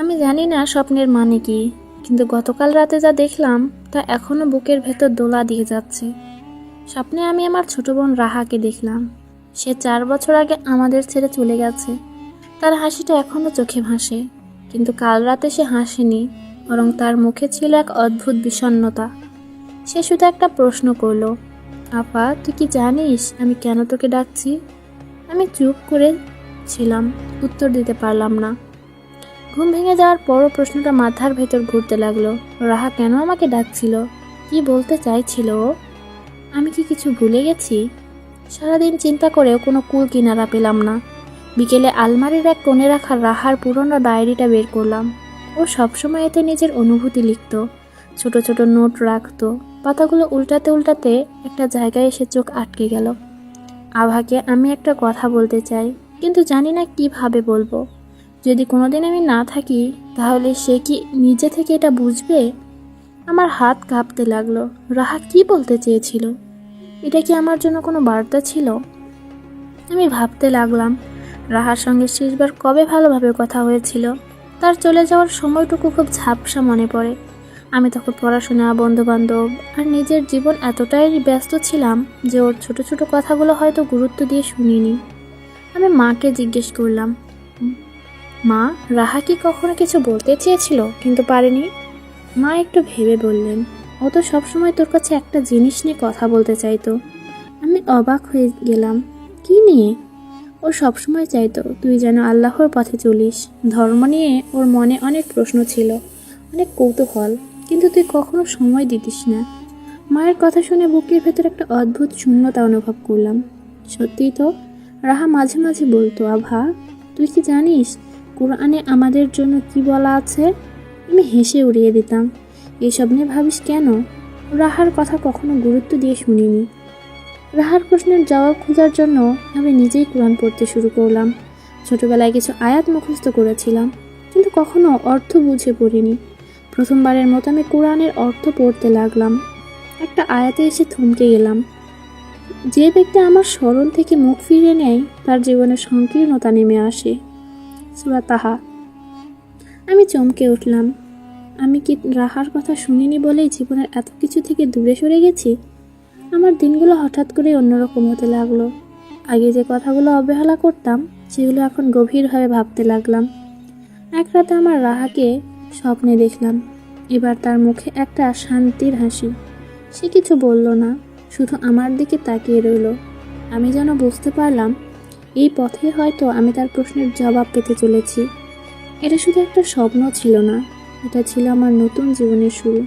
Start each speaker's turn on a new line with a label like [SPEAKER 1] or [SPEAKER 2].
[SPEAKER 1] আমি জানি না স্বপ্নের মানে কি, কিন্তু গতকাল রাতে যা দেখলাম তা এখনও বুকের ভেতর দোলা দিয়ে যাচ্ছে। স্বপ্নে আমি আমার ছোট বোন রাহাকে দেখলাম। সে চার বছর আগে আমাদের ছেড়ে চলে গেছে। তার হাসিটা এখনও চোখে ভাসে, কিন্তু কাল রাতে সে হাসেনি, বরং তার মুখে ছিল এক অদ্ভুত বিষণ্ণতা। সে শুধু একটা প্রশ্ন করল, আপা, তুই কি জানিস আমি কেন তোকে ডাকছি? আমি চুপ করে ছিলাম, উত্তর দিতে পারলাম না। ঘুম ভেঙে যাওয়ার পরও প্রশ্নটা মাথার ভেতর ঘুরতে লাগল। রাহা কেন আমাকে ডাকছিল? কি বলতে চাইছিল ও? আমি কি কিছু ভুলে গেছি? সারাদিন চিন্তা করেও কোনো কুল কিনারা পেলাম না। বিকেলে আলমারির এক কোণে রাখা রাহার পুরনো ডায়েরিটা বের করলাম। ও সবসময় এতে নিজের অনুভূতি লিখত। ছোট ছোট নোট রাখতো। পাতাগুলো উল্টাতে উল্টাতে একটা জায়গায় এসে চোখ আটকে গেল। আভাকে আমি একটা কথা বলতে চাই, কিন্তু জানি না কীভাবে বলব। যদি কোনোদিন আমি না থাকি, তাহলে সে কি নিজে থেকে এটা বুঝবে? আমার হাত কাঁপতে লাগল। রাহা কি বলতে চেয়েছিল? এটা কি আমার জন্য কোনো বার্তা ছিল? আমি ভাবতে লাগলাম, রাহার সঙ্গে শেষবার কবে ভালোভাবে কথা হয়েছিল? তার চলে যাওয়ার সময়টুকু খুব ঝাপসা মনে পড়ে। আমি তখন পড়াশোনা, বন্ধুবান্ধব আর নিজের জীবন এতটাই ব্যস্ত ছিলাম যে ওর ছোট ছোট কথাগুলো হয়তো গুরুত্ব দিয়ে শুনিনি। আমি মাকে জিজ্ঞেস করলাম মা, রাহা কি কখনো কিছু বলতে চেয়েছিল? কিন্তু পারেনি। মা একটু ভেবে বললেন, ও তো সবসময় তোর কাছে একটা জিনিস নিয়ে কথা বলতে চাইতো। আমি অবাক হয়ে গেলাম, কি নিয়ে? ও সবসময় চাইতো তুই যেন আল্লাহর পথে চলিস। ধর্ম নিয়ে ওর মনে অনেক প্রশ্ন ছিল, অনেক কৌতূহল। কিন্তু তুই কখনো সময় দিতিস না। মায়ের কথা শুনে বুকের ভেতর একটা অদ্ভুত শূন্যতা অনুভব করলাম। সত্যিই তো? রাহা মাঝে মাঝে বলতো, আভা, তুই কি জানিস কোরআনে আমাদের জন্য কি বলা আছে? আমি হেসে উড়িয়ে দিতাম। এসব নিয়ে ভাবিস কেন? রাহার কথা কখনো গুরুত্ব দিয়ে শুনিনি। রাহার প্রশ্নের জবাব খোঁজার জন্য আমি নিজেই কোরআন পড়তে শুরু করলাম। ছোটবেলায় কিছু আয়াত মুখস্থ করেছিলাম, কিন্তু কখনো অর্থ বুঝে পড়িনি। প্রথমবারের মতো আমি কোরআনের অর্থ পড়তে লাগলাম। একটা আয়াতে এসে থমকে গেলাম। যে ব্যক্তি আমার স্মরণ থেকে মুখ ফিরিয়ে নেয়, তার জীবনে সংকীর্ণতা নেমে আসে। সুরা তাহা। আমি চমকে উঠলাম। আমি কি রাহার কথা শুনিনি বলেই জীবনের এত কিছু থেকে দূরে সরে গেছি? আমার দিনগুলো হঠাৎ করে অন্যরকম হতে লাগল। আগে যে কথাগুলো অবহেলা করতাম, সেগুলো এখন গভীরভাবে ভাবতে লাগলাম। এক রাতে আমার রাহাকে স্বপ্নে দেখলাম। এবার তার মুখে একটা শান্তির হাসি। সে কিছু বলল না, শুধু আমার দিকে তাকিয়ে রইল। আমি যেন বুঝতে পারলাম এই পথে হয়তো আমি তার প্রশ্নের জবাব পেতে চলেছি। এটা শুধু একটা স্বপ্ন ছিল না, এটা ছিল আমার নতুন জীবনের শুরু।